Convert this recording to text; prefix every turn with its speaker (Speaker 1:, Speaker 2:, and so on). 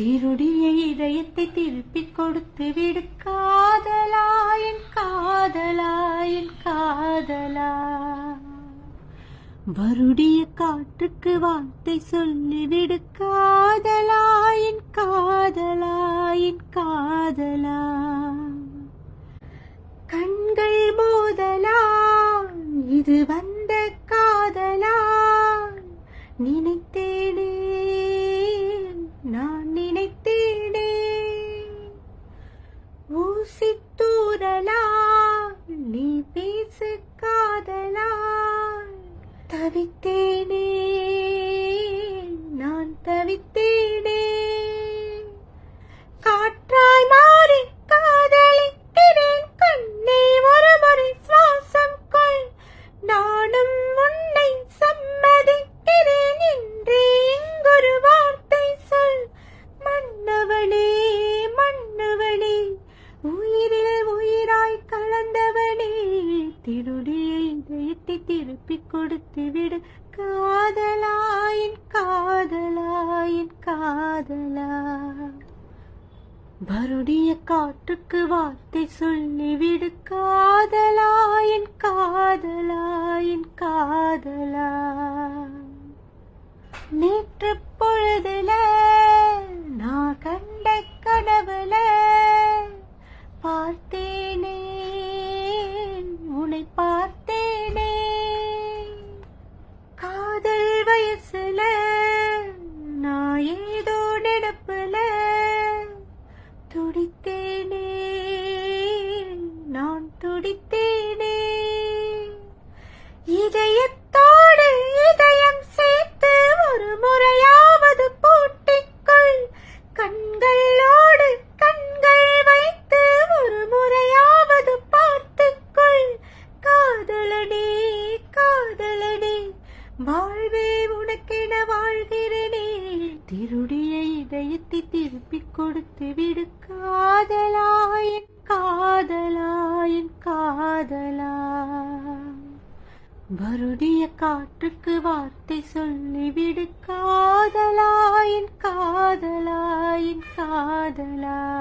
Speaker 1: திருடிய இதயத்தை திருப்பிக் கொடுத்து விடு. காதலா காதலாயின் காதலா வருடிய காற்றுக்கு வார்த்தை சொல்லிவிடு காதலாயின் காதலாயின் காதலா. கண்கள் மோதலா இது வந்த காதலா. நினைத்து ஊசி நீ பேசு காதலா தவித்தேனே நான் தவித்தேன். திருடியை இதயத்தை திருப்பிக் கொடுத்து விடு. காதலாயின் காதலாயின் காதலா. வருடிய காற்றுக்கு வார்த்தை சொல்லிவிடு காதலாயின் காதலாயின் காதலா. நேற்று நான் துடித்தேனே. இதயத்தோடு இதயம் சேர்த்து ஒரு முறையாவது பூட்டிக்கொள். கண்களோடு கண்கள் வைத்து ஒரு முறையாவது பார்த்துக்கொள். காதலனே காதலனே வாழ்வே உனக்கென வாழ்கிறனே. திருடிய இதயத்தை திருப்பிக் கொடுத்து விடு காதலாயின் வருடிய காற்றுக்கு வார்த்தை சொல்லிவிடு. காதலாயின் காதலாயின் காதலா.